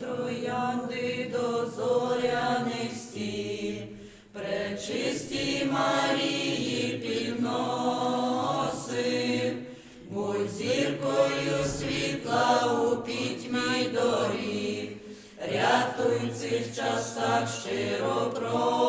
троянди до зоряних стін, пречистій Марії підносив, будь зіркою світла у пітьмі доріг, рятуй цих часах щиро просим.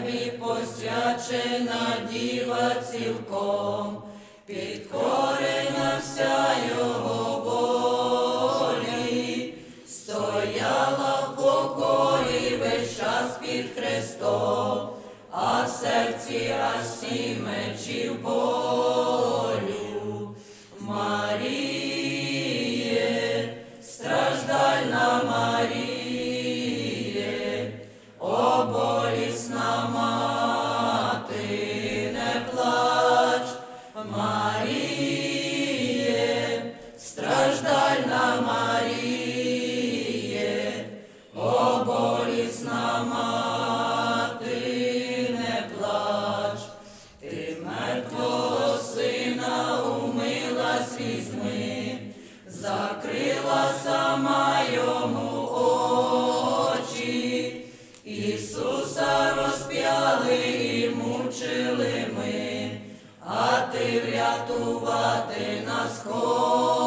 Творцеві посвячена діва цілком, підкорена вся його волі, стояла в покорі весь час під Христом, а в серці аж сім мечів болю. Закрила сама йому очі, Ісуса розп'яли мучили ми, а ти врятувати нас хочеш.